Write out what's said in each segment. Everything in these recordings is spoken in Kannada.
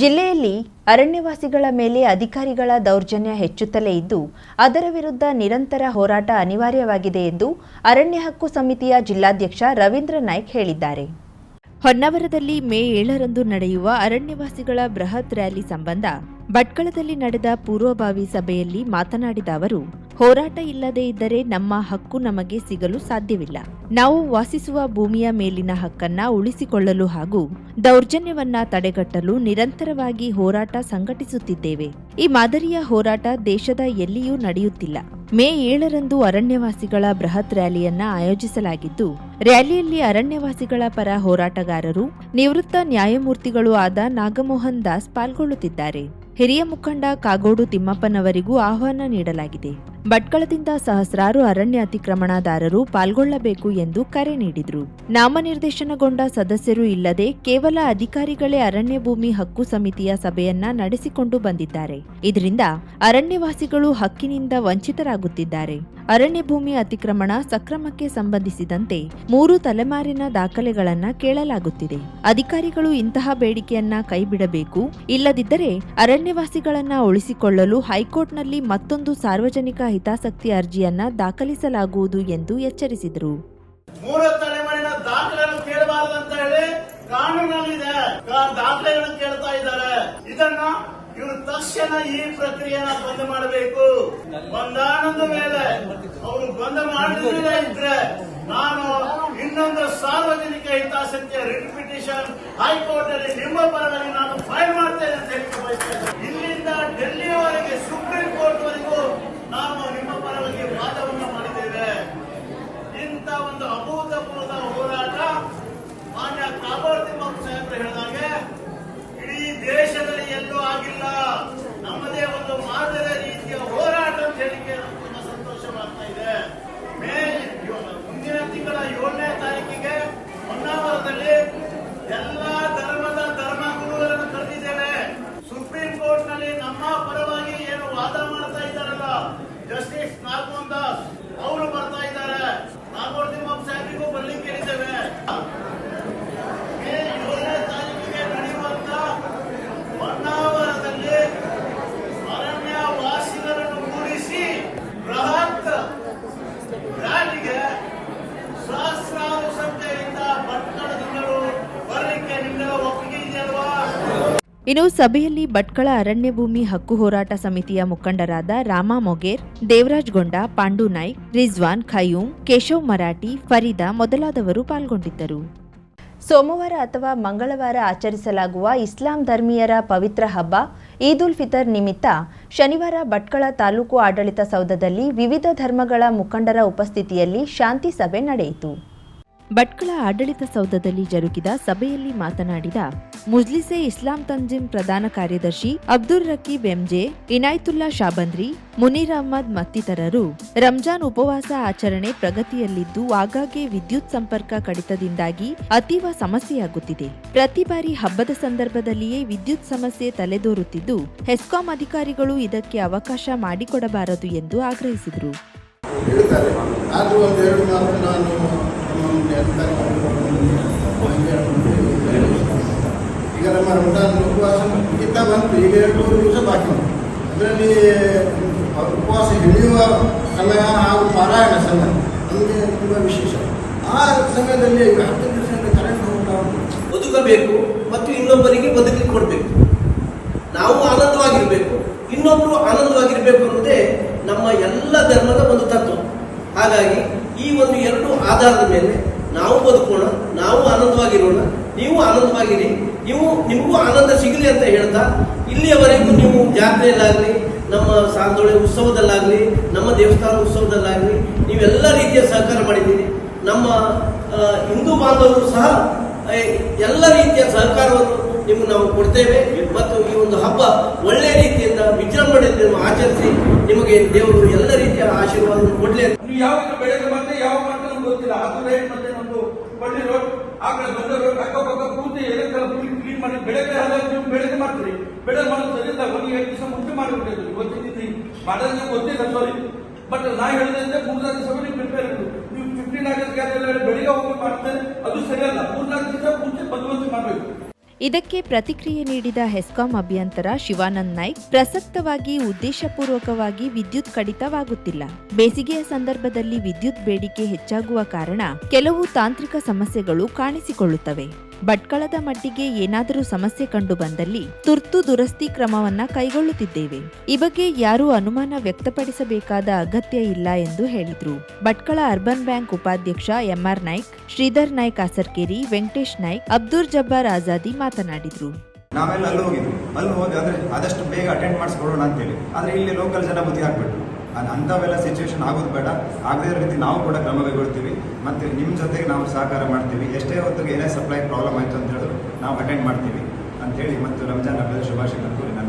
ಜಿಲ್ಲೆಯಲ್ಲಿ ಅರಣ್ಯವಾಸಿಗಳ ಮೇಲೆ ಅಧಿಕಾರಿಗಳ ದೌರ್ಜನ್ಯ ಹೆಚ್ಚುತ್ತಲೇ ಇದ್ದು, ಅದರ ವಿರುದ್ಧ ನಿರಂತರ ಹೋರಾಟ ಅನಿವಾರ್ಯವಾಗಿದೆ ಎಂದು ಅರಣ್ಯ ಹಕ್ಕು ಸಮಿತಿಯ ಜಿಲ್ಲಾಧ್ಯಕ್ಷ ರವೀಂದ್ರ ನಾಯ್ಕ್ ಹೇಳಿದ್ದಾರೆ. ಹೊನ್ನಾವರದಲ್ಲಿ ಮೇ ಏಳರಂದು ನಡೆಯುವ ಅರಣ್ಯವಾಸಿಗಳ ಬೃಹತ್ ರ್ಯಾಲಿ ಸಂಬಂಧ ಭಟ್ಕಳದಲ್ಲಿ ನಡೆದ ಪೂರ್ವಭಾವಿ ಸಭೆಯಲ್ಲಿ ಮಾತನಾಡಿದ ಅವರು, ಹೋರಾಟ ಇಲ್ಲದೇ ಇದ್ದರೆ ನಮ್ಮ ಹಕ್ಕು ನಮಗೆ ಸಿಗಲು ಸಾಧ್ಯವಿಲ್ಲ. ನಾವು ವಾಸಿಸುವ ಭೂಮಿಯ ಮೇಲಿನ ಹಕ್ಕನ್ನ ಉಳಿಸಿಕೊಳ್ಳಲು ಹಾಗೂ ದೌರ್ಜನ್ಯವನ್ನ ತಡೆಗಟ್ಟಲು ನಿರಂತರವಾಗಿ ಹೋರಾಟ ಸಂಘಟಿಸುತ್ತಿದ್ದೇವೆ. ಈ ಮಾದರಿಯ ಹೋರಾಟ ದೇಶದ ಎಲ್ಲಿಯೂ ನಡೆಯುತ್ತಿಲ್ಲ. ಮೇ ಏಳರಂದು ಅರಣ್ಯವಾಸಿಗಳ ಬೃಹತ್ ರ್ಯಾಲಿಯನ್ನ ಆಯೋಜಿಸಲಾಗಿದ್ದು, ರ್ಯಾಲಿಯಲ್ಲಿ ಅರಣ್ಯವಾಸಿಗಳ ಪರ ಹೋರಾಟಗಾರರು ನಿವೃತ್ತ ನ್ಯಾಯಮೂರ್ತಿಗಳು ಆದ ನಾಗಮೋಹನ್ ದಾಸ್ ಪಾಲ್ಗೊಳ್ಳುತ್ತಿದ್ದಾರೆ. ಹಿರಿಯ ಮುಖಂಡ ಕಾಗೋಡು ತಿಮ್ಮಪ್ಪನವರಿಗೂ ಆಹ್ವಾನ ನೀಡಲಾಗಿದೆ. ಭಟ್ಕಳದಿಂದ ಸಹಸ್ರಾರು ಅರಣ್ಯ ಅತಿಕ್ರಮಣದಾರರು ಪಾಲ್ಗೊಳ್ಳಬೇಕು ಎಂದು ಕರೆ ನೀಡಿದರು. ನಾಮನಿರ್ದೇಶನಗೊಂಡ ಸದಸ್ಯರು ಇಲ್ಲದೆ ಕೇವಲ ಅಧಿಕಾರಿಗಳೇ ಅರಣ್ಯ ಭೂಮಿ ಹಕ್ಕು ಸಮಿತಿಯ ಸಭೆಯನ್ನ ನಡೆಸಿಕೊಂಡು ಬಂದಿದ್ದಾರೆ. ಇದರಿಂದ ಅರಣ್ಯವಾಸಿಗಳು ಹಕ್ಕಿನಿಂದ ವಂಚಿತರಾಗುತ್ತಿದ್ದಾರೆ. ಅರಣ್ಯ ಭೂಮಿ ಅತಿಕ್ರಮಣ ಸಕ್ರಮಕ್ಕೆ ಸಂಬಂಧಿಸಿದಂತೆ ಮೂರು ತಲೆಮಾರಿನ ದಾಖಲೆಗಳನ್ನ ಕೇಳಲಾಗುತ್ತಿದೆ. ಅಧಿಕಾರಿಗಳು ಇಂತಹ ಬೇಡಿಕೆಯನ್ನ ಕೈಬಿಡಬೇಕು, ಇಲ್ಲದಿದ್ದರೆ ಅರಣ್ಯವಾಸಿಗಳನ್ನ ಉಳಿಸಿಕೊಳ್ಳಲು ಹೈಕೋರ್ಟ್ನಲ್ಲಿ ಮತ್ತೊಂದು ಸಾರ್ವಜನಿಕ ಹಿತಾಸಕ್ತಿ ಅರ್ಜಿಯನ್ನ ದಾಖಲಿಸಲಾಗುವುದು ಎಂದು ಎಚ್ಚರಿಸಿದರು. ಇವರು ತಕ್ಷಣ ಈ ಪ್ರಕ್ರಿಯೆನ ಬಂದ್ ಮಾಡಬೇಕು. ಬಂದಾನಂದ ಮೇಲೆ ಅವರು ಬಂದ್ ಮಾಡಲಿಲ್ಲ ಇದ್ರೆ ನಾನು ಇನ್ನೊಂದು ಸಾರ್ವಜನಿಕ ಹಿತಾಸಕ್ತಿಯ ರಿಟ್ ಪಿಟಿಷನ್ ಹೈಕೋರ್ಟ್ ಅಲ್ಲಿ ನಿಮ್ಮ ಪರವಾಗಿ ನಾನು ಫೈಲ್ ಮಾಡ್ತೇನೆ ಅಂತ ಹೇಳಿ ಇಲ್ಲಿಂದ ಡೆಲ್ಲಿಯವರೆಗೆ ಸುಪ್ರೀಂ ಕೋರ್ಟ್ ವರೆಗೂ ನಾವು ನಿಮ್ಮ ಪರವಾಗಿ ವಾದವನ್ನು ಮಾಡಿದ್ದೇವೆ ಇಂಥ ಒಂದು ಅಭೂತಪೂರ್ವ ಹೋರಾಟ ಮಾನ್ಯ ಕಾಗೋಡು Dusty? ಇನ್ನು ಸಭೆಯಲ್ಲಿ ಭಟ್ಕಳ ಅರಣ್ಯ ಭೂಮಿ ಹಕ್ಕು ಹೋರಾಟ ಸಮಿತಿಯ ಮುಖಂಡರಾದ ರಾಮ ಮೊಗೇರ್, ದೇವರಾಜ್ ಗೊಂಡ, ಪಾಂಡು ನಾಯ್ಕ್ ರಿಜ್ವಾನ್, ಖಯೂಂ, ಕೇಶವ್ ಮರಾಠಿ, ಫರೀದಾ ಮೊದಲಾದವರು ಪಾಲ್ಗೊಂಡಿದ್ದರು. ಸೋಮವಾರ ಅಥವಾ ಮಂಗಳವಾರ ಆಚರಿಸಲಾಗುವ ಇಸ್ಲಾಂ ಧರ್ಮೀಯರ ಪವಿತ್ರ ಹಬ್ಬ, ಈದ್ ಉಲ್ ಫಿತರ್ ನಿಮಿತ್ತ ಶನಿವಾರ ಭಟ್ಕಳ ತಾಲೂಕು ಆಡಳಿತ ಸೌಧದಲ್ಲಿ ವಿವಿಧ ಧರ್ಮಗಳ ಮುಖಂಡರ ಉಪಸ್ಥಿತಿಯಲ್ಲಿ ಶಾಂತಿ ಸಭೆ ನಡೆಯಿತು. ಭಟ್ಕಳ ಆಡಳಿತ ಸೌಧದಲ್ಲಿ ಜರುಗಿದ ಸಭೆಯಲ್ಲಿ ಮಾತನಾಡಿದ ಮುಜ್ಲಿಸೆ ಇಸ್ಲಾಂ ತಂಜಿಂ ಪ್ರಧಾನ ಕಾರ್ಯದರ್ಶಿ ಅಬ್ದುಲ್ ರಕೀಬ್ ಎಂಜೆ, ಇನಾಯ್ತುಲ್ಲಾ ಶಾಬಂದ್ರಿ, ಮುನೀರ್ ಅಹ್ಮದ್ ಮತ್ತಿತರರು ರಂಜಾನ್ ಉಪವಾಸ ಆಚರಣೆ ಪ್ರಗತಿಯಲ್ಲಿದ್ದು ಆಗಾಗ್ಗೆ ವಿದ್ಯುತ್ ಸಂಪರ್ಕ ಕಡಿತದಿಂದಾಗಿ ಅತೀವ ಸಮಸ್ಯೆಯಾಗುತ್ತಿದೆ. ಪ್ರತಿ ಬಾರಿ ಹಬ್ಬದ ಸಂದರ್ಭದಲ್ಲಿಯೇ ವಿದ್ಯುತ್ ಸಮಸ್ಯೆ ತಲೆದೋರುತ್ತಿದ್ದು ಹೆಸ್ಕಾಂ ಅಧಿಕಾರಿಗಳು ಇದಕ್ಕೆ ಅವಕಾಶ ಮಾಡಿಕೊಡಬಾರದು ಎಂದು ಆಗ್ರಹಿಸಿದರು. ಈಗ ನಮ್ಮ ರಂಜಾನ್ ಉಪವಾಸ ಮುಗಿತಾ ಬಂತು ಈಗ ಎರಡು ದಿವಸ ಬಾಕಿ ಉಂಟು ಅದರಲ್ಲಿ ಉಪವಾಸ ಹಿಡಿಯುವ ಸಮಯ ಹಾಗೂ ಪಾರಾಯಣ ಸಮಯ ನಮಗೆ ತುಂಬ ವಿಶೇಷ ಆ ಸಮಯದಲ್ಲಿ ಹತ್ತು ದಿವಸದಿಂದ ಕರೆಂಟ್ ಹೋಗ್ತಾ ಬದುಕಬೇಕು ಮತ್ತು ಇನ್ನೊಬ್ಬರಿಗೆ ಬದುಕಿ ಕೊಡಬೇಕು. ನಾವು ಆನಂದವಾಗಿರಬೇಕು ಇನ್ನೊಬ್ಬರು ಆನಂದವಾಗಿರಬೇಕು ಅನ್ನೋದೇ ನಮ್ಮ ಎಲ್ಲ ಧರ್ಮದ ಒಂದು ತತ್ವ. ಹಾಗಾಗಿ ಈ ಒಂದು ಎರಡು ಆಧಾರದ ಮೇಲೆ ನಾವು ಬದುಕೋಣ, ನಾವು ಆನಂದವಾಗಿರೋಣ, ನೀವು ಆನಂದವಾಗಿರಿ, ನೀವು, ನಿಮಗೂ ಆನಂದ ಸಿಗಲಿ ಅಂತ ಹೇಳ್ತಾ, ಇಲ್ಲಿಯವರೆಗೂ ನೀವು ಜಾತ್ರೆಯಲ್ಲಾಗಲಿ, ನಮ್ಮ ಸಾಂದೋಳಿ ಉತ್ಸವದಲ್ಲಾಗಲಿ, ನಮ್ಮ ದೇವಸ್ಥಾನ ಉತ್ಸವದಲ್ಲಾಗಲಿ, ನೀವೆಲ್ಲ ರೀತಿಯ ಸಹಕಾರ ಮಾಡಿದ್ದೀರಿ. ನಮ್ಮ ಹಿಂದೂ ಬಾಂಧವರು ಸಹ ಎಲ್ಲ ರೀತಿಯ ಸಹಕಾರವನ್ನು ನಿಮ್ಗೆ ನಾವು ಕೊಡ್ತೇವೆ. ಮತ್ತು ಈ ಒಂದು ಹಬ್ಬ ಒಳ್ಳೆಯ ರೀತಿಯಿಂದ ವಿಜೃಂಭಣೆಯಿಂದ ನೀವು ಆಚರಿಸಿ, ನಿಮಗೆ ದೇವರು ಎಲ್ಲ ರೀತಿಯ ಆಶೀರ್ವಾದವನ್ನು ಕೊಡಲಿ ಯಾವ ಮಾಡ್ತಾರೆ ನಮ್ಗೆ ಗೊತ್ತಿಲ್ಲ ಅದು ರೇಟ್ ಮತ್ತೆ ನಮ್ದು ಪಳ್ಳಿ ರೋಡ್. ಆ ಕಡೆ ದೊಡ್ಡ ರೋಡ್ ಅಕ್ಕಪಕ್ಕ ಕೂತಿ ಎಲೆಕ್ಟ್ರಲ್ ಕ್ಲೀನ್ ಮಾಡಿ ಬೆಳಗ್ಗೆ ನೀವು ಬೆಳಗ್ಗೆ ಮಾಡ್ತೀರಿ. ಬೆಳಗ್ಗೆ ಮಾಡೋದು ಸರಿ ಇಲ್ಲ, ಒಂದು ಎರಡು ದಿವಸ ಮುಂಚೆ ಮಾಡಿಬಿಟ್ಟಿದ್ರು. ಇವತ್ತಿನ ಮಾಡೋದಕ್ಕೆ ಗೊತ್ತಿಲ್ಲ ಸಾರಿ ಬಟ್ ನಾ ಹೇಳಿದಂತೆ ಮೂರ್ನಾಲ್ಕು ದಿವಸ ನೀವು ಪ್ರಿಪೇರ್ ಇತ್ತು ನೀವು ಫಿಫ್ಟೀನ್ ಆಗಸ್ಟ್ ಬೆಳಿಗ್ಗೆ ಹೋಗಿ ಮಾಡ್ತಾರೆ, ಅದು ಸರಿಯಲ್ಲ ಮೂರ್ನಾಲ್ಕು ದಿವಸ ಮುಂಚೆ ಬಂದೋಬಸ್ತ್ ಮಾಡಬೇಕು. ಇದಕ್ಕೆ ಪ್ರತಿಕ್ರಿಯೆ ನೀಡಿದ ಹೆಸ್ಕಾಂ ಅಭಿಯಂತರ ಶಿವಾನಂದ್ ನಾಯ್ಕ್, ಪ್ರಸಕ್ತವಾಗಿ ಉದ್ದೇಶಪೂರ್ವಕವಾಗಿ ವಿದ್ಯುತ್ ಕಡಿತವಾಗುತ್ತಿಲ್ಲ. ಬೇಸಿಗೆಯ ಸಂದರ್ಭದಲ್ಲಿ ವಿದ್ಯುತ್ ಬೇಡಿಕೆ ಹೆಚ್ಚಾಗುವ ಕಾರಣ ಕೆಲವು ತಾಂತ್ರಿಕ ಸಮಸ್ಯೆಗಳು ಕಾಣಿಸಿಕೊಳ್ಳುತ್ತವೆ. ಭಟ್ಕಳದ ಮಟ್ಟಿಗೆ ಏನಾದರೂ ಸಮಸ್ಯೆ ಕಂಡು ಬಂದಲ್ಲಿ ತುರ್ತು ದುರಸ್ತಿ ಕ್ರಮವನ್ನ ಕೈಗೊಳ್ಳುತ್ತಿದ್ದೇವೆ. ಈ ಬಗ್ಗೆ ಯಾರೂ ಅನುಮಾನ ವ್ಯಕ್ತಪಡಿಸಬೇಕಾದ ಅಗತ್ಯ ಇಲ್ಲ ಎಂದು ಹೇಳಿದ್ರು. ಭಟ್ಕಳ ಅರ್ಬನ್ ಬ್ಯಾಂಕ್ ಉಪಾಧ್ಯಕ್ಷ ಎಂಆರ್ ನಾಯ್ಕ್, ಶ್ರೀಧರ್ ನಾಯ್ಕ್ ಆಸರ್ಕೇರಿ ವೆಂಕಟೇಶ್ ನಾಯ್ಕ್, ಅಬ್ದುಲ್ ಜಬ್ಬಾರ್ ಆಜಾದಿ ಮಾತನಾಡಿದ್ರು. ನಾವೆಲ್ಲ ಅಲ್ಲಿ ಹೋಗಿದ್ವಿ. ಅಲ್ಲಿ ಹೋಗಿ ಆದಷ್ಟು ಬೇಗ ಅಟೆಂಡ್ ಮಾಡಿಸ್ಕೊಡೋಣ ಅಂತೇಳಿ. ಆದ್ರೆ ಇಲ್ಲಿ ಲೋಕಲ್ ಜನ ಬುದ್ಧಿ ಹಾಕ್ಬಿಟ್ಟು ಅಂಥವೆಲ್ಲ ಸಿಚುವೇಶನ್ ಆಗೋದು ಬೇಡ. ಆಗದೇ ರೀತಿ ನಾವು ಕೂಡ ಕ್ರಮ ಕೈಗೊಳ್ತೀವಿ. ಮತ್ತು ನಿಮ್ಮ ಜೊತೆಗೆ ನಾವು ಸಹಕಾರ ಮಾಡ್ತೀವಿ. ಎಷ್ಟೇ ಹೊತ್ತಿಗೆ ಏನೇ ಸಪ್ಲೈ ಪ್ರಾಬ್ಲಮ್ ಆಯಿತು ಅಂತ ಹೇಳಿದ್ರು ನಾವು ಅಟೆಂಡ್ ಮಾಡ್ತೀವಿ ಅಂತೇಳಿ ಮತ್ತು ರಂಜಾನ್ ಹಬ್ಬದ ಶುಭಾಶಯಗಳು ಕೋರಿ ನನ್ನ.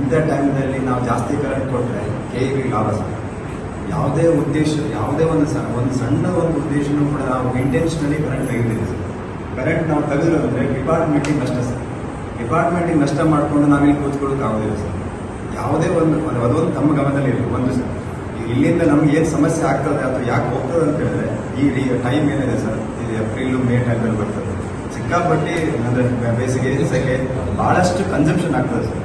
ಇಂಥ ಟೈಮ್ನಲ್ಲಿ ನಾವು ಜಾಸ್ತಿ ಕರೆಂಟ್ ಕೊಟ್ಟರೆ ಕೆ ಇ ಲಾಭ. ಸಹ ಯಾವುದೇ ಉದ್ದೇಶ, ಯಾವುದೇ ಒಂದು ಸ ಒಂದು ಸಣ್ಣ ಒಂದು ಉದ್ದೇಶನೂ ಕೂಡ ನಾವು ಇಂಟೆನ್ಷನಲಿ ಕರೆಂಟ್ ತೆಗೆದಿದ್ದೀವಿ ಸರ್. ಕರೆಂಟ್ ನಾವು ತೆಗೆದಿರೋದ್ರೆ ಡಿಪಾರ್ಟ್ಮೆಂಟಿಗೆ ನಷ್ಟ ಸರ್. ಡಿಪಾರ್ಟ್ಮೆಂಟಿಗೆ ನಷ್ಟ ಮಾಡಿಕೊಂಡು ನಾವಿಲ್ಲಿ ಕೂತ್ಕೊಳ್ಳೋಕ್ಕಾಗೋದಿಲ್ಲ ಸರ್. ಯಾವುದೇ ಒಂದು, ಅದು, ಅದೊಂದು ತಮ್ಮ ಗಮನದಲ್ಲಿ ಒಂದು ಇಲ್ಲಿಂದ ನಮ್ಗೆ ಏನು ಸಮಸ್ಯೆ ಆಗ್ತದೆ ಅಥವಾ ಯಾಕೆ ಹೋಗ್ತದೆ ಅಂತ ಹೇಳಿದ್ರೆ, ಈ ಟೈಮ್ ಏನಿದೆ ಸರ್ ಇದು ಏಪ್ರಿಲು ಮೇ ಟೈಮಲ್ಲಿ ಬರ್ತದೆ. ಸಿಕ್ಕಾಪಟ್ಟಿ ಅಂದರೆ ಬೇಸಿಗೆ ಸೆಕೆ ಭಾಳಷ್ಟು ಕನ್ಸಂಪ್ಷನ್ ಆಗ್ತದೆ ಸರ್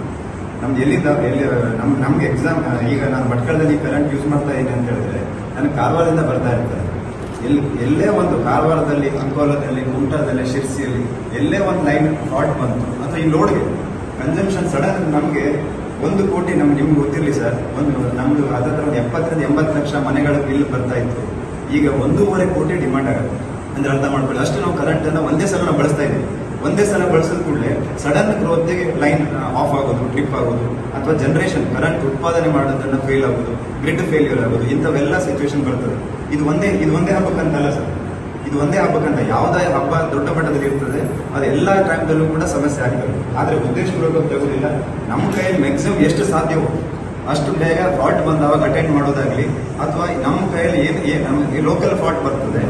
ನಮ್ದು ಎಲ್ಲಿದ್ದ ಎಲ್ಲಿ, ನಮ್, ನಮ್ಗೆ ಎಕ್ಸಾಮ್ ಈಗ ನಾನು ಭಟ್ಕಳದಲ್ಲಿ ಕರೆಂಟ್ ಯೂಸ್ ಮಾಡ್ತಾ ಇದ್ದೀನಿ ಅಂತ ಹೇಳಿದ್ರೆ ನನಗೆ ಕಾರವಾರದಿಂದ ಬರ್ತಾ ಇರ್ತದೆ ಎಲ್ಲಿ ಎಲ್ಲೇ ಒಂದು ಕಾರವಾರದಲ್ಲಿ, ಅಂಕೋಲದಲ್ಲಿ, ಕುಮಟಾದಲ್ಲಿ, ಶಿರ್ಸಿಯಲ್ಲಿ ಎಲ್ಲೇ ಒಂದು ಲೈನ್ ಫಾಟ್ ಬಂತು, ಅಥವಾ ಈ ಲೋಡ್ಗೆ ಕನ್ಸಂಪ್ಷನ್ ಸಡನ್ ನಮಗೆ ಒಂದು ಕೋಟಿ ನಮ್ಗೆ ನಿಮ್ಗೆ ಗೊತ್ತಿರಲಿ ಸರ್. ಒಂದು ನಮ್ದು ಅದರ ಒಂದು ಎಪ್ಪತ್ತರಿಂದ ಎಂಬತ್ತು ಲಕ್ಷ ಮನೆಗಳ ಬಿಲ್ ಬರ್ತಾ ಇತ್ತು. ಈಗ ಒಂದೂವರೆ ಕೋಟಿ ಡಿಮಾಂಡ್ ಆಗುತ್ತೆ. ಅಂದ್ರೆ ಅರ್ಥ ಮಾಡ್ಕೊಳ್ಳಿ. ಅಷ್ಟು ನಾವು ಕರೆಂಟನ್ನು ಒಂದೇ ಸಲ ನಾವು ಬಳಸ್ತಾ ಇದ್ದೀವಿ. ಒಂದೇ ಸಲ ಬಳಸಿದ ಕೂಡಲೇ ಸಡನ್ ಗ್ರೋತ್ಗೆ ಲೈನ್ ಆಫ್ ಆಗೋದು ಟ್ರಿಪ್ ಆಗೋದು, ಅಥವಾ ಜನರೇಷನ್ ಕರೆಂಟ್ ಉತ್ಪಾದನೆ ಮಾಡೋದನ್ನ ಫೇಲ್ ಆಗೋದು ಗ್ರಿಡ್ ಫೇಲ್ಯೂರ್ ಆಗೋದು, ಇಂಥವೆಲ್ಲ ಸಿಚುವೇಶನ್ ಬರ್ತದೆ. ಇದು ಒಂದೇ ಇದು ಒಂದೇ ಹಬ್ಬಕ್ಕಂತಲ್ಲ ಸರ್. ಇದು ಒಂದೇ ಹಬ್ಬಕ್ಕಂತ ಯಾವುದೇ ಹಬ್ಬ ದೊಡ್ಡ ಮಟ್ಟದಲ್ಲಿ ಇರ್ತದೆ, ಅದು ಎಲ್ಲ ಟೈಮ್ದಲ್ಲೂ ಕೂಡ ಸಮಸ್ಯೆ ಆಗ್ತದೆ. ಆದರೆ ಉದ್ದೇಶಪೂರ್ವಕ ತೆಗೋದಿಲ್ಲ ನಮ್ಮ ಕೈಯಲ್ಲಿ ಮ್ಯಾಕ್ಸಿಮಮ್ ಎಷ್ಟು ಸಾಧ್ಯವೋ, ಅಷ್ಟು ಬೇಗ ಫಾಲ್ಟ್ ಬಂದಾಗ ಅಟೆಂಡ್ ಮಾಡೋದಾಗ್ಲಿ, ಅಥವಾ ನಮ್ಮ ಕೈಯಲ್ಲಿ ಏನು ಏನು ನಮಗೆ ಲೋಕಲ್ ಫಾಲ್ಟ್ ಬರ್ತದೆ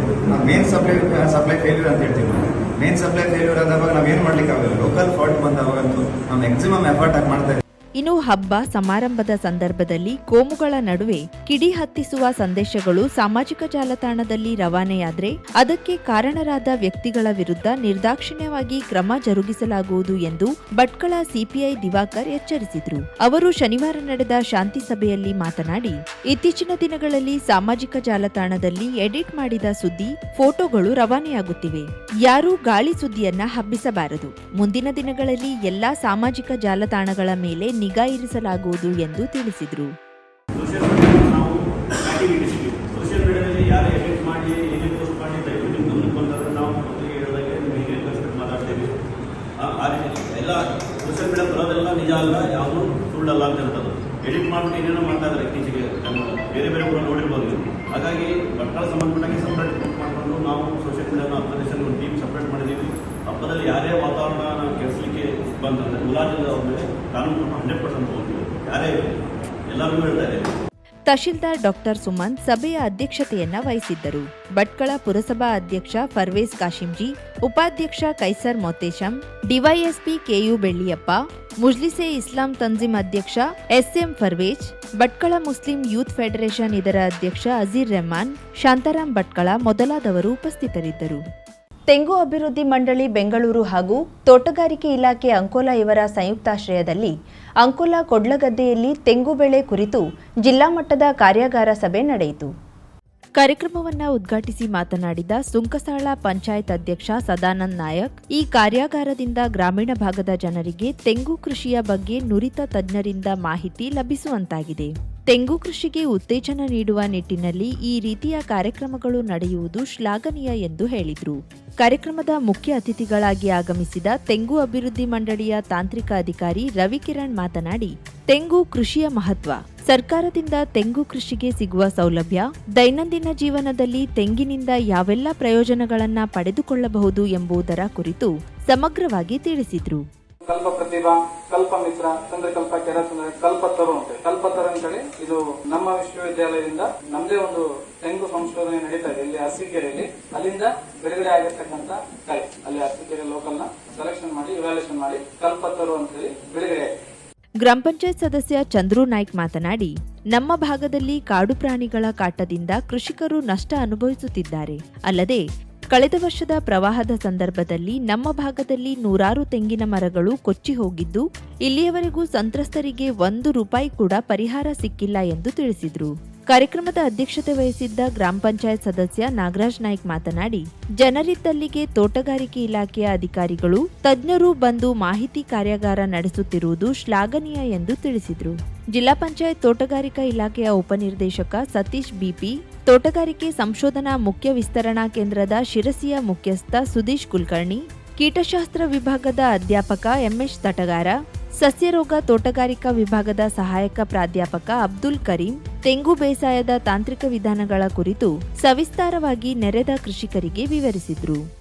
ಮೇನ್ ಸಪ್ಲೈ ಸಪ್ಲೈ ಫೇಲ್ಯೂರ್ ಅಂತ ಹೇಳ್ತೀವಿ ನಾವು. ಮೇನ್ ಸಪ್ಲೈ ಫೇಲ್ಯೂರ್ ಆದಾಗ ನಾವೇನು ಮಾಡ್ಲಿಕ್ಕೆ ಆಗಲ್ಲ ಲೋಕಲ್ ಫಾಲ್ಟ್ ಬಂದಾವಾಗಂತೂ ನಾವು ಮ್ಯಾಕ್ಸಿಮಮ್ ಎಫರ್ಟ್ ಆಗಿ ಮಾಡ್ತಾ ಇನ್ನು ಹಬ್ಬ ಸಮಾರಂಭದ ಸಂದರ್ಭದಲ್ಲಿ ಕೋಮುಗಳ ನಡುವೆ ಕಿಡಿ ಹತ್ತಿಸುವ ಸಂದೇಶಗಳು ಸಾಮಾಜಿಕ ಜಾಲತಾಣದಲ್ಲಿ ರವಾನೆಯಾದರೆ ಅದಕ್ಕೆ ಕಾರಣರಾದ ವ್ಯಕ್ತಿಗಳ ವಿರುದ್ಧ ನಿರ್ದಾಕ್ಷಿಣ್ಯವಾಗಿ ಕ್ರಮ ಜರುಗಿಸಲಾಗುವುದು ಎಂದು ಭಟ್ಕಳ ಸಿಪಿಐ ದಿವಾಕರ್ ಎಚ್ಚರಿಸಿದರು. ಅವರು ಶನಿವಾರ ನಡೆದ ಶಾಂತಿ ಸಭೆಯಲ್ಲಿ ಮಾತನಾಡಿ, ಇತ್ತೀಚಿನ ದಿನಗಳಲ್ಲಿ ಸಾಮಾಜಿಕ ಜಾಲತಾಣದಲ್ಲಿ ಎಡಿಟ್ ಮಾಡಿದ ಸುದ್ದಿ ಫೋಟೋಗಳು ರವಾನೆಯಾಗುತ್ತಿವೆ. ಯಾರೂ ಗಾಳಿ ಸುದ್ದಿಯನ್ನ ಹಬ್ಬಿಸಬಾರದು. ಮುಂದಿನ ದಿನಗಳಲ್ಲಿ ಎಲ್ಲಾ ಸಾಮಾಜಿಕ ಜಾಲತಾಣಗಳ ಮೇಲೆ ನಿಗಾ ಇರಿಸಲಾಗುವುದು ಎಂದು ತಿಳಿಸಿದರು. ಎಡಿಟ್ ಮಾಡ್ಬಿಟ್ಟು ಏನೇನೋ ಮಾಡ್ತಾ ಇದ್ದಾರೆ ಇತ್ತೀಚೆಗೆ ಬೇರೆ ಬೇರೆ ಕೂಡ ನೋಡಿರ್ಬೋದು. ಹಾಗಾಗಿ ಭಟ್ಕಳ ಸಂಬಂಧಪಟ್ಟಾಗಿ ಸಪ್ರೇಟ್ ಮಾಡಿಕೊಂಡು ನಾವು ಸೋಷಿಯಲ್ ಮೀಡಿಯಾನ ಅಪ್ಲಿಕೇಶನ್ ಒಂದು ಟೀಮ್ ಸಪ್ರೇಟ್ ಮಾಡಿದ್ದೀವಿ ಹಬ್ಬದಲ್ಲಿ ಯಾರೇ ವಾತಾವರಣ ಕೆಡಿಸಲಿಕ್ಕೆ ಬಂದ್ರೆ ಮುಲಾಜಿಲ್ಲ ಅವ್ರ ಮೇಲೆ ಕಾನೂನು ಹಂಡ್ರೆಡ್ ಪರ್ಸೆಂಟ್ ತಗೋತೀವಿ ಯಾರೇ ಇರಲಿ. ಹೇಳ್ತಾರೆ ಹೇಳ್ತಾ ತಹಶೀಲ್ದಾರ್ ಡಾಕ್ಟರ್ ಸುಮಂತ್ ಸಭೆಯ ಅಧ್ಯಕ್ಷತೆಯನ್ನ ವಹಿಸಿದ್ದರು. ಭಟ್ಕಳ ಪುರಸಭಾ ಅಧ್ಯಕ್ಷ ಫರ್ವೇಜ್ ಕಾಶಿಂಜಿ, ಉಪಾಧ್ಯಕ್ಷ ಕೈಸರ್ ಮೊತೇಶಂ, ಡಿವೈಎಸ್ಪಿ ಕೆಯು ಬೆಳ್ಳಿಯಪ್ಪ, ಮುಜ್ಲಿಸೆ ಇಸ್ಲಾಂ ತಂಜಿಮ್ ಅಧ್ಯಕ್ಷ SM Parvez, Bhatkal Muslim youth federation ಇದರ ಅಧ್ಯಕ್ಷ ಅಜೀರ್ ರೆಹಮಾನ್ ಶಾಂತಾರಾಮ್ ಭಟ್ಕಳ ಮೊದಲಾದವರು ಉಪಸ್ಥಿತರಿದ್ದರು. ತೆಂಗು ಅಭಿವೃದ್ಧಿ ಮಂಡಳಿ ಬೆಂಗಳೂರು ಹಾಗೂ ತೋಟಗಾರಿಕೆ ಇಲಾಖೆ ಅಂಕೋಲಾ ಇವರ ಸಂಯುಕ್ತಾಶ್ರಯದಲ್ಲಿ ಅಂಕೋಲಾ ಕೊಡ್ಲಗದ್ದೆಯಲ್ಲಿ ತೆಂಗು ಬೆಳೆ ಕುರಿತು ಜಿಲ್ಲಾ ಮಟ್ಟದ ಕಾರ್ಯಾಗಾರ ಸಭೆ ನಡೆಯಿತು. ಕಾರ್ಯಕ್ರಮವನ್ನು ಉದ್ಘಾಟಿಸಿ ಮಾತನಾಡಿದ ಸುಂಕಸಾಳ ಪಂಚಾಯತ್ ಅಧ್ಯಕ್ಷ ಸದಾನಂದ್ ನಾಯಕ್, ಈ ಕಾರ್ಯಾಗಾರದಿಂದ ಗ್ರಾಮೀಣ ಭಾಗದ ಜನರಿಗೆ ತೆಂಗು ಕೃಷಿಯ ಬಗ್ಗೆ ನುರಿತ ತಜ್ಞರಿಂದ ಮಾಹಿತಿ ಲಭಿಸುವಂತಾಗಿದೆ. ತೆಂಗು ಕೃಷಿಗೆ ಉತ್ತೇಜನ ನೀಡುವ ನಿಟ್ಟಿನಲ್ಲಿ ಈ ರೀತಿಯ ಕಾರ್ಯಕ್ರಮಗಳು ನಡೆಯುವುದು ಶ್ಲಾಘನೀಯ ಎಂದು ಹೇಳಿದರು. ಕಾರ್ಯಕ್ರಮದ ಮುಖ್ಯ ಅತಿಥಿಗಳಾಗಿ ಆಗಮಿಸಿದ ತೆಂಗು ಅಭಿವೃದ್ಧಿ ಮಂಡಳಿಯ ತಾಂತ್ರಿಕ ಅಧಿಕಾರಿ ರವಿಕಿರಣ್ ಮಾತನಾಡಿ, ತೆಂಗು ಕೃಷಿಯ ಮಹತ್ವ. ಸರ್ಕಾರದಿಂದ ತೆಂಗು ಕೃಷಿಗೆ ಸಿಗುವ ಸೌಲಭ್ಯ, ದೈನಂದಿನ ಜೀವನದಲ್ಲಿ ತೆಂಗಿನಿಂದ ಯಾವೆಲ್ಲ ಪ್ರಯೋಜನಗಳನ್ನು ಪಡೆದುಕೊಳ್ಳಬಹುದು ಎಂಬುದರ ಕುರಿತು ಸಮಗ್ರವಾಗಿ ತಿಳಿಸಿದ್ರು. ಕಲ್ಪ ಪ್ರತಿಭಾ, ಕಲ್ಪ ಮಿತ್ರ ಚಂದ್ರಕಲ್ಪ ಕಲ್ಪ ಕಲ್ಪತರು ಅಂತ. ಕಲ್ಪತರು ಅಂತೇಳಿ ಇದು ನಮ್ಮ ವಿಶ್ವವಿದ್ಯಾಲಯದಿಂದ ನಮ್ದೇ ಒಂದು ತೆಂಗು ಸಂಶೋಧನೆ ನಡೀತಾ ಇದೆ ಇಲ್ಲಿ ಅರಸೀಕೆರೆಯಲ್ಲಿ. ಅಲ್ಲಿಂದ ಬಿಡುಗಡೆ ಆಗಿರ್ತಕ್ಕಂತ ಕಾಯಿ ಅಲ್ಲಿ ಅರಸೀಕೆರೆ ಲೋಕಲ್ನ ಸೆಲೆಕ್ಷನ್ ಮಾಡಿ ಇವ್ಯಾಲ್ಯೂಷನ್ ಮಾಡಿ ಕಲ್ಪತರು ಅಂತ ಹೇಳಿ ಬಿಡುಗಡೆ ಗ್ರಾಮ ಪಂಚಾಯತ್ ಸದಸ್ಯ ಚಂದ್ರು ನಾಯ್ಕ್ ಮಾತನಾಡಿ, ನಮ್ಮ ಭಾಗದಲ್ಲಿ ಕಾಡು ಪ್ರಾಣಿಗಳ ಕಾಟದಿಂದ ಕೃಷಿಕರು ನಷ್ಟ ಅನುಭವಿಸುತ್ತಿದ್ದಾರೆ. ಅಲ್ಲದೆ ಕಳೆದ ವರ್ಷದ ಪ್ರವಾಹದ ಸಂದರ್ಭದಲ್ಲಿ ನಮ್ಮ ಭಾಗದಲ್ಲಿ ನೂರಾರು ತೆಂಗಿನ ಮರಗಳು ಕೊಚ್ಚಿ ಹೋಗಿದ್ದು, ಇಲ್ಲಿಯವರೆಗೂ ಸಂತ್ರಸ್ತರಿಗೆ ಒಂದು ರೂಪಾಯಿ ಕೂಡ ಪರಿಹಾರ ಸಿಕ್ಕಿಲ್ಲ ಎಂದು ತಿಳಿಸಿದರು. ಕಾರ್ಯಕ್ರಮದ ಅಧ್ಯಕ್ಷತೆ ವಹಿಸಿದ್ದ ಗ್ರಾಮ ಪಂಚಾಯತ್ ಸದಸ್ಯ ನಾಗರಾಜ್ ನಾಯ್ಕ್ ಮಾತನಾಡಿ, ಜನರಿದ್ದಲ್ಲಿಗೆ ತೋಟಗಾರಿಕೆ ಇಲಾಖೆಯ ಅಧಿಕಾರಿಗಳು, ತಜ್ಞರು ಬಂದು ಮಾಹಿತಿ ಕಾರ್ಯಾಗಾರ ನಡೆಸುತ್ತಿರುವುದು ಶ್ಲಾಘನೀಯ ಎಂದು ತಿಳಿಸಿದರು. ಜಿಲ್ಲಾ ಪಂಚಾಯತ್ ತೋಟಗಾರಿಕಾ ಇಲಾಖೆಯ ಉಪನಿರ್ದೇಶಕ ಸತೀಶ್ ಬಿಪಿ ತೋಟಗಾರಿಕೆ ಸಂಶೋಧನಾ ಮುಖ್ಯ ವಿಸ್ತರಣಾ ಕೇಂದ್ರದ ಶಿರಸಿಯ ಮುಖ್ಯಸ್ಥ ಸುದೀಶ್ ಕುಲಕರ್ಣಿ, ಕೀಟಶಾಸ್ತ್ರ ವಿಭಾಗದ ಅಧ್ಯಾಪಕ ಎಂಎಸ್ ತಟಗಾರ, ಸಸ್ಯರೋಗ ತೋಟಗಾರಿಕಾ ವಿಭಾಗದ ಸಹಾಯಕ ಪ್ರಾಧ್ಯಾಪಕ ಅಬ್ದುಲ್ ಕರೀಂ, ತೆಂಗು ಬೇಸಾಯದ ತಾಂತ್ರಿಕ ವಿಧಾನಗಳ ಕುರಿತು ಸವಿಸ್ತಾರವಾಗಿ ನೆರೆದ ಕೃಷಿಕರಿಗೆ ವಿವರಿಸಿದರು.